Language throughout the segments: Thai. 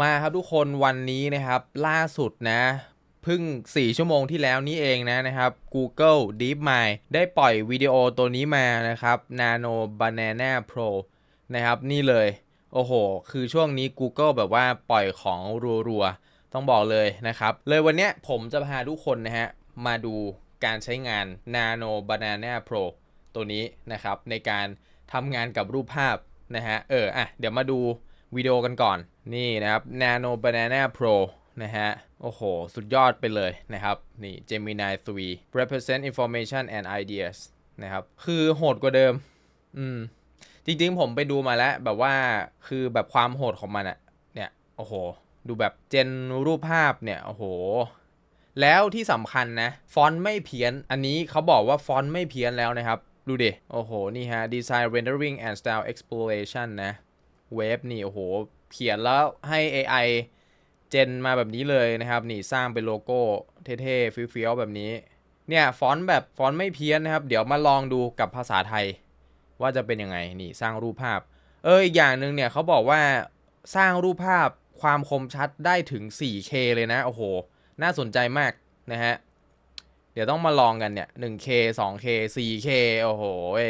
มาครับทุกคนวันนี้นะครับล่าสุดนะเพิ่ง 4 ชั่วโมงที่แล้วนี้เองนะนะครับ Google DeepMind ได้ปล่อยวิดีโอตัวนี้มานะครับ Nano Banana Pro นะครับ นี่เลย โอ้โห คือช่วงนี้ Google แบบว่าปล่อยของรัวๆ ต้องบอกเลยนะครับ เลยวันนี้ผมจะพาทุกคนนะฮะ มาดูการใช้งาน Nano Banana Pro ตัวนี้นะครับ ในการทำงานกับรูปภาพนะฮะ เออ อะ เดี๋ยวมาดู วิดีโอกันก่อน นี่นะครับ Nano Banana Pro นะฮะ โอ้โห สุดยอดไปเลยนะครับ นี่ Gemini 3 represent information and ideas นะครับ คือโหดกว่าเดิม อืม จริงๆผมไปดูมาแล้ว แบบว่าคือแบบความโหดของมันอะเนี่ย โอ้โห ดูแบบเจนรูปภาพเนี่ย โอ้โห แล้วที่สำคัญนะ ฟอนต์ไม่เพี้ยน อันนี้เขาบอกว่าฟอนต์ไม่เพี้ยนแล้วนะครับ ดูดิ โอ้โห นี่ฮะ Design Rendering and Style Exploration นะ เวฟนี่โอ้โห เขียนแล้วให้ AI เจนมาแบบนี้เลยนะครับ นี่สร้างเป็นโลโก้เท่ๆฟี้ยวๆแบบนี้ เนี่ยฟอนต์แบบฟอนต์ไม่เพี้ยนนะครับ เดี๋ยวมาลองดูกับภาษาไทย ว่าจะเป็นยังไงนี่สร้างรูปภาพ เอออีกอย่างหนึ่งเนี่ยเขาบอกว่าสร้างรูปภาพความคมชัดได้ถึง 4K เลยนะ โอ้โห น่าสนใจมากนะฮะ เดี๋ยวต้องมาลองกันเนี่ย 1K 2K 4K โอ้โหเ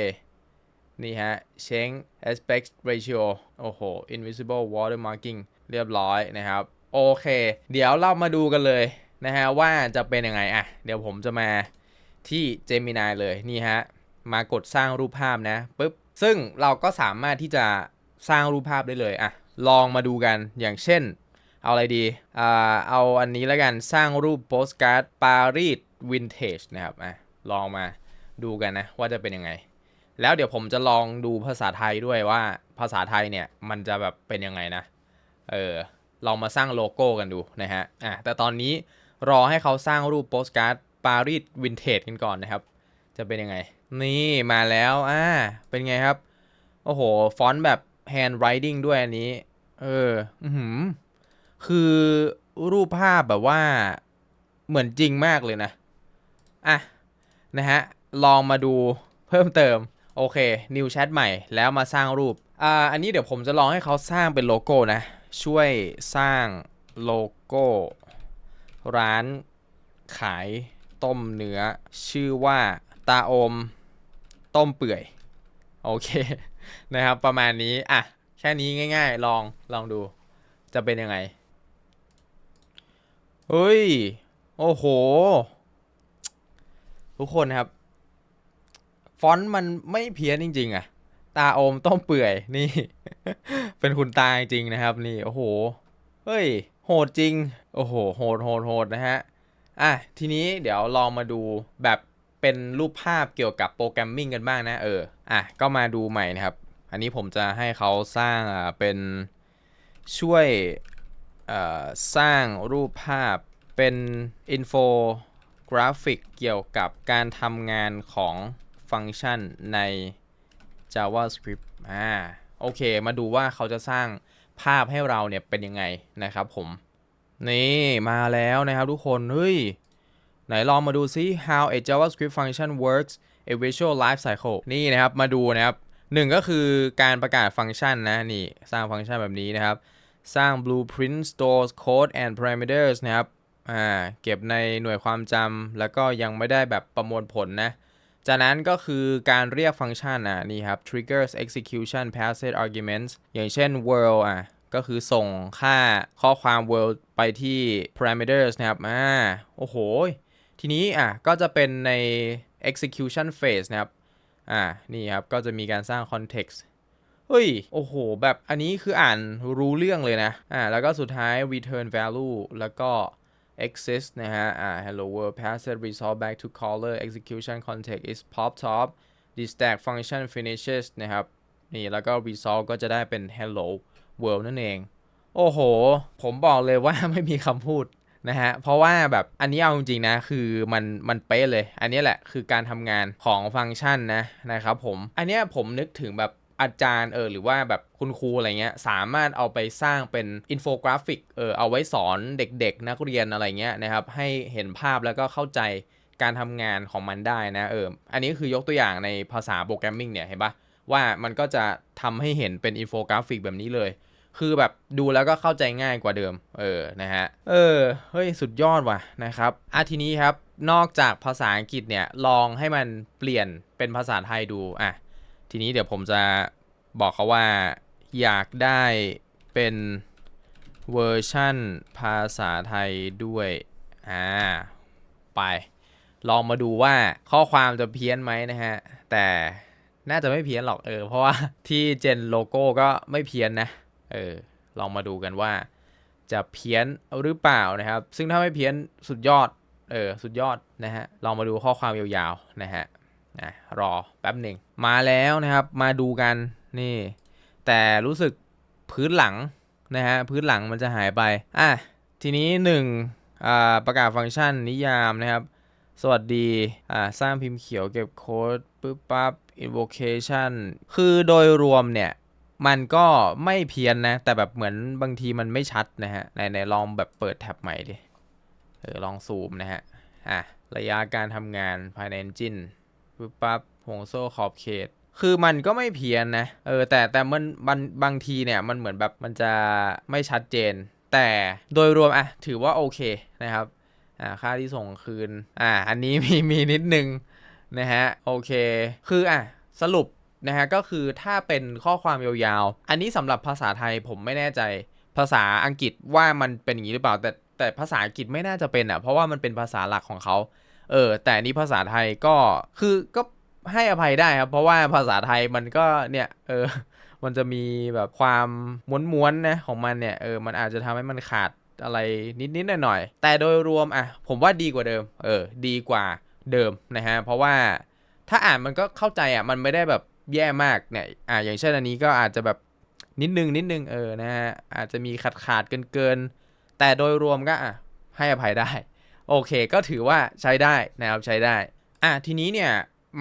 นี่ฮะ change aspect ratio โอ้โห invisible watermarking เรียบร้อยนะครับ โอเค เดี๋ยวเรามาดูกันเลยนะฮะว่าจะเป็นยังไงอะ เดี๋ยวผมจะมาที่ Gemini เลยนี่ฮะ มากดสร้างรูปภาพนะปุ๊บ ซึ่งเราก็สามารถที่จะสร้างรูปภาพได้เลยอะ ลองมาดูกันอย่างเช่น เอาอะไรดีอ่าเอาอันนี้แล้วกันสร้างรูปโปสการ์ดปารีสวินเทจนะครับอะลองมาดูกันนะว่าจะเป็นยังไง แล้วเดี๋ยวผมจะลองดูภาษาไทยด้วยว่าภาษาไทยเนี่ยมันจะแบบเป็นยังไงนะ เออลองมาสร้างโลโก้กันดูนะฮะ อะแต่ตอนนี้รอให้เขาสร้างรูปโปสการ์ดปารีสวินเทจกันก่อนนะครับ จะเป็นยังไง นี่มาแล้ว อ่า เป็นไงครับ โอ้โห ฟอนต์แบบ hand writing ด้วยอันนี้ เออ อือหือคือรูปภาพแบบว่าเหมือนจริงมากเลยนะ อะ นะฮะ ลองมาดูเพิ่มเติม โอเค new chat ใหม่แล้วมาสร้างรูป อ่า อันนี้เดี๋ยวผมจะลองให้เขาสร้างเป็นโลโก้นะ ช่วยสร้างโลโก้ ร้านขายต้มเนื้อ ชื่อว่าตาอม ต้มเปื่อย โอเค นะครับประมาณนี้ อะ แค่นี้ง่าย ๆ ลองลองดู จะเป็นยังไง เฮ้ย โอ้โห ทุกคนครับ ฟอนต์มันไม่เพี้ยนจริง ๆ อะ ตาอมต้มเปื่อยนี่ เป็นคุณตาจริงนะครับนี่โอ้โหเฮ้ย โหดจริง โอ้โห โหดโหดโหดนะฮะ อะ ทีนี้เดี๋ยวลองมาดูแบบเป็นรูปภาพเกี่ยวกับโปรแกรมมิ่งกันบ้างนะ เออ อะ ก็มาดูใหม่นะครับ อันนี้ผมจะให้เขาสร้างอ่าเป็นช่วยสร้างรูปภาพเป็นอินโฟกราฟิกเกี่ยวกับการทำงานของ ฟังก์ชันใน JavaScript อ่าโอเค มาดูว่าเขาจะสร้างภาพให้เราเนี่ยเป็นยังไงนะครับผม นี่มาแล้วนะครับทุกคน เฮ้ย ไหนลองมาดูซิ how a JavaScript function works a visual life cycle นี่นะครับ มาดูนะครับหนึ่งก็คือการประกาศฟังก์ชันนะ นี่สร้างฟังก์ชันแบบนี้นะครับ สร้าง blueprint stores code and parameters นะครับ อ่า เก็บในหน่วยความจำแล้วก็ยังไม่ได้แบบประมวลผลนะ จากนั้นก็คือการเรียกฟังก์ชันอะนี่ครับ triggers execution passed arguments อย่างเช่น world อะก็คือส่งค่าข้อความ world ไปที่ parameters นะครับอ่าโอ้โห ทีนี้อะก็จะเป็นใน execution phase นะครับอ่านี่ครับ ก็จะมีการสร้าง context เฮ้ย โอ้โห แบบอันนี้คืออ่านรู้เรื่องเลยนะ อ่า แล้วก็สุดท้าย return value แล้วก็ exist นะฮะอ่า hello world passed result back to caller execution context is pop top the stack function finishes นะครับนี่แล้วก็ result ก็จะได้เป็น hello world นั่นเอง โอ้โห ผมบอกเลยว่าไม่มีคำพูดนะฮะ เพราะว่าแบบอันนี้เอาจริงๆนะ คือมันมันเป๊ะเลย อันนี้แหละคือการทำงานของฟังก์ชันนะนะครับผม อันเนี้ยผมนึกถึงแบบ อาจารย์เออหรือว่าแบบคุณครูอะไรเงี้ยสามารถเอาไปสร้างเป็นอินโฟกราฟิกเออเอาไว้สอนเด็ก ๆ นักเรียนอะไรเงี้ยนะครับให้เห็นภาพแล้วก็เข้าใจการทำงานของมันได้นะเอออันนี้คือยกตัวอย่างในภาษาโปรแกรมมิ่งเนี่ยเห็นปะว่ามันก็จะทำให้เห็นเป็นอินโฟกราฟิกแบบนี้เลย คือแบบดูแล้วก็เข้าใจง่ายกว่าเดิม เออนะฮะเออเฮ้ยสุดยอดว่ะนะครับอะทีนี้ครับนอกจากภาษาอังกฤษเนี่ยลองให้มันเปลี่ยนเป็นภาษาไทยดูอะ ทีนี้เดี๋ยวผมจะบอกเขาว่าอยากได้เป็นเวอร์ชั่นภาษาไทยด้วย อ่า ไป ลองมาดูว่าข้อความจะเพี้ยนไหมนะฮะ แต่น่าจะไม่เพี้ยนหรอกเออ เพราะว่าที่เจนโลโก้ก็ไม่เพี้ยนนะ เออ ลองมาดูกันว่า จะเพี้ยนหรือเปล่านะครับ ซึ่งถ้าไม่เพี้ยนสุดยอด เออ สุดยอดนะฮะ ลองมาดูข้อความยาวๆนะฮะ นะรอแป๊บหนึ่งมาแล้วนะครับมาดูกันนี่ แต่รู้สึกพื้นหลังนะฮะพื้นหลังมันจะหายไปอะทีนี้หนึ่งอ่าประกาศฟังก์ชันนิยามนะครับ สวัสดีอ่าสร้างพิมพ์เขียวเก็บโค้ดปึ๊บปั๊บ invocation คือโดยรวมเนี่ยมันก็ไม่เพี้ยนนะ แต่แบบเหมือนบางทีมันไม่ชัดนะฮะไหนไหนลองแบบเปิดแท็บใหม่ดิเออลองซูมนะฮะอะระยะการทำงานภายใน Engine ปึ๊บปั๊บห่วงโซ่ขอบเขต คือมันก็ไม่เพี้ยนนะ เออ แต่แต่มันมันบางทีเนี่ยมันเหมือนแบบมันจะไม่ชัดเจน แต่โดยรวมอะถือว่าโอเคนะครับอ่าค่าที่ส่งคืน อ่า อันนี้มีมีนิดนึงนะฮะ โอเค คืออะสรุปนะฮะก็คือถ้าเป็นข้อความยาวๆ อันนี้สำหรับภาษาไทยผมไม่แน่ใจภาษาอังกฤษว่ามันเป็นอย่างนี้หรือเปล่า แต่แต่ภาษาอังกฤษไม่น่าจะเป็นอะเพราะว่ามันเป็นภาษาหลักของเขา เออ แต่นี้ภาษาไทยก็คือก็ให้อภัยได้ครับ เพราะว่าภาษาไทยมันก็เนี่ย เออ มันจะมีแบบความม้วนๆนะของมันเนี่ยเออมันอาจจะทำให้มันขาดอะไรนิดๆหน่อยๆแต่โดยรวมอะ ผมว่าดีกว่าเดิม เออ ดีกว่าเดิมนะฮะ เพราะว่าถ้าอ่านมันก็เข้าใจอะ มันไม่ได้แบบแย่มากเนี่ยอ่าอย่างเช่นอันนี้ก็อาจจะแบบนิดนึงนิดนึงเออนะฮะอาจจะมีขาดขาดเกินเกินๆแต่โดยรวมก็อะให้อภัยได้ โอเคก็ถือว่าใช้ได้นะครับใช้ได้อะทีนี้เนี่ย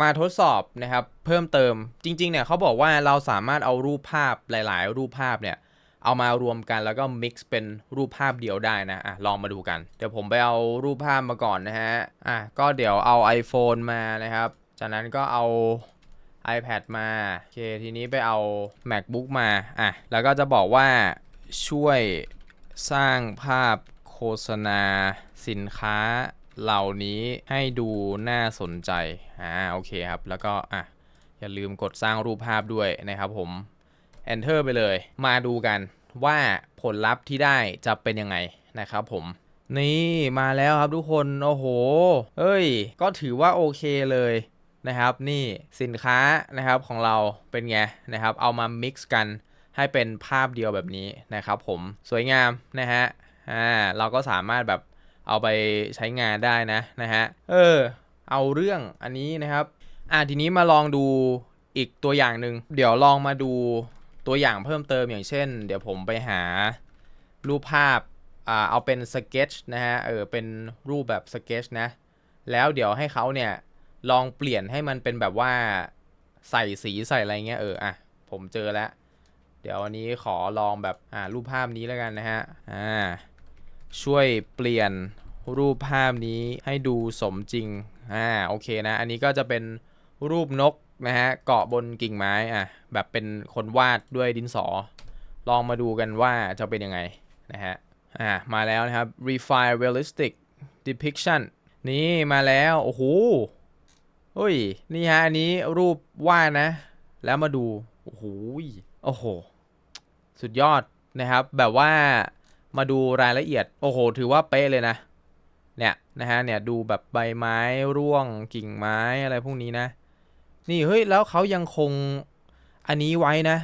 มาทดสอบนะครับเพิ่มเติมจริงๆเนี่ยเขาบอกว่าเราสามารถเอารูปภาพหลาย ๆ รูปภาพเนี่ยเอามารวมกันแล้วก็ mix เป็นรูปภาพเดียวได้นะอะลองมาดูกัน เดี๋ยวผมไปเอารูปภาพมาก่อนนะฮะอะก็เดี๋ยวเอา iPhone มานะครับ จากนั้นก็เอา iPad มาโอเคทีนี้ไปเอา MacBook มาอะแล้วก็จะบอกว่าช่วยสร้างภาพ โฆษณาสินค้าเหล่านี้ให้ดูน่าสนใจ อ่า โอเคครับ แล้วก็ อะ อย่าลืมกดสร้างรูปภาพด้วยนะครับผม Enter ไปเลย มาดูกันว่าผลลัพธ์ที่ได้จะเป็นยังไงนะครับผม นี่มาแล้วครับทุกคน โอ้โห เอ้ย ก็ถือว่าโอเคเลยนะครับ นี่สินค้านะครับของเราเป็นไงนะครับ เอามา mix กันให้เป็นภาพเดียวแบบนี้นะครับผม สวยงามนะฮะ อ่าเราก็สามารถแบบเอาไปใช้งานได้นะนะฮะเออเอาเรื่องอันนี้นะครับอ่าทีนี้มาลองดูอีกตัวอย่างหนึ่งเดี๋ยวลองมาดูตัวอย่างเพิ่มเติมอย่างเช่น เดี๋ยวผมไปหารูปภาพอ่าเอาเป็นสเก็ตนะฮะเออเป็นรูปแบบสเก็ตนะแล้วเดี๋ยวให้เขาเนี่ยลองเปลี่ยนให้มันเป็นแบบว่าใส่สีใส่อะไรเงี้ยเอออะผมเจอแล้ว เดี๋ยววันนี้ขอลองแบบอ่ารูปภาพนี้แล้วกันนะฮะอ่า ช่วยเปลี่ยนรูปภาพนี้ให้ดูสมจริง อ่า โอเคนะ อันนี้ก็จะเป็นรูปนกนะฮะ เกาะบนกิ่งไม้ อะ แบบเป็นคนวาดด้วยดินสอ ลองมาดูกันว่าจะเป็นยังไงนะฮะ อ่า มาแล้วนะครับ refine realistic depiction นี่มาแล้ว โอ้โหเฮ้ย นี่ฮะ อันนี้รูปวาดนะ แล้วมาดู โอ้โห โอ้โห สุดยอดนะครับ แบบว่า มาดูรายละเอียด โอ้โห ถือว่าเป๊ะเลยนะ เนี่ยนะฮะ เนี่ยดูแบบใบไม้ร่วงกิ่งไม้อะไรพวกนี้นะ นี่เฮ้ยแล้วเขายังคงอันนี้ไว้นะ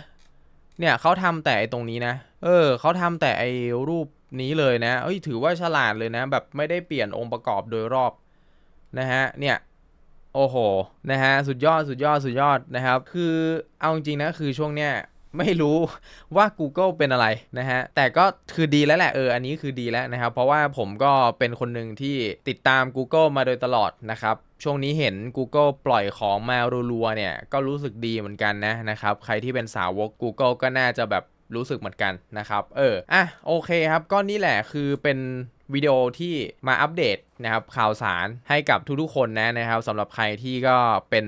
เนี่ยเขาทำแต่ตรงนี้นะ เออเขาทำแต่ไอ้รูปนี้เลยนะ เอ้ยถือว่าฉลาดเลยนะ แบบไม่ได้เปลี่ยนองค์ประกอบโดยรอบนะฮะ เนี่ยโอ้โห นะฮะ สุดยอด สุดยอด สุดยอดนะครับ คือ เอาจริงนะ คือช่วงเนี้ย ไม่รู้ว่า Google เป็นอะไรนะฮะ แต่ก็คือดีแล้วแหละเอออันนี้คือดีแล้วนะครับ เพราะว่าผมก็เป็นคนหนึ่งที่ติดตาม Google มาโดยตลอดนะครับ ช่วงนี้เห็น Google ปล่อยของมารัวๆเนี่ย ก็รู้สึกดีเหมือนกันนะนะครับ ใครที่เป็นสาวก Google ก็น่าจะแบบรู้สึกเหมือนกันนะครับ เออ อะ โอเคครับ ก็นี่แหละคือเป็นวิดีโอที่มาอัปเดตนะครับข่าวสารให้กับทุกๆคนนะนะครับสำหรับใครที่ก็เป็น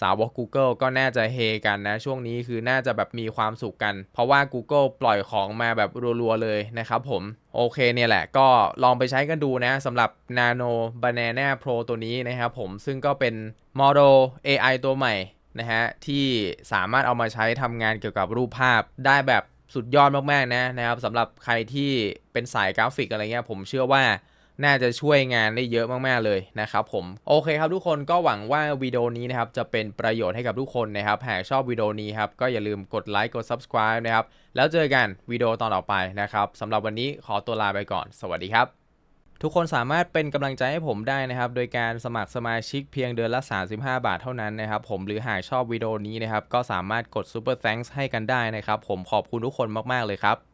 สาวก Google ก็น่าจะเฮกันนะ ช่วงนี้คือน่าจะแบบมีความสุขกัน เพราะว่า Google ปล่อยของมาแบบรัวๆเลยนะครับผม โอเคเนี่ยแหละก็ลองไปใช้กันดูนะสำหรับ Nano Banana Pro ตัวนี้นะครับผมซึ่งก็เป็นโมเดล AI ตัวใหม่นะฮะที่สามารถเอามาใช้ทำงานเกี่ยวกับรูปภาพได้แบบสุดยอดมากๆนะนะครับสำหรับใครที่เป็นสายกราฟิกอะไรเงี้ยผมเชื่อว่า น่าจะช่วยงานได้เยอะมากๆเลยนะครับผมโอเคครับทุกคนก็หวังว่าวิดีโอนี้นะครับจะเป็นประโยชน์ให้กับทุกคนนะครับหากชอบวิดีโอนี้ครับก็อย่าลืมกดไลค์กด subscribe นะครับแล้วเจอกันวิดีโอตอนต่อไปนะครับสำหรับวันนี้ขอตัวลาไปก่อน สวัสดีครับทุกคนสามารถเป็นกำลังใจให้ผมได้นะครับ โดยการสมัครสมาชิกเพียงเดือนละ 35 บาทเท่านั้นนะครับผมหรือหากชอบวิดีโอนี้นะครับ ก็สามารถกด Super Thanks ให้กันได้นะครับ ผมขอบคุณทุกคนมาก ๆ เลยครับ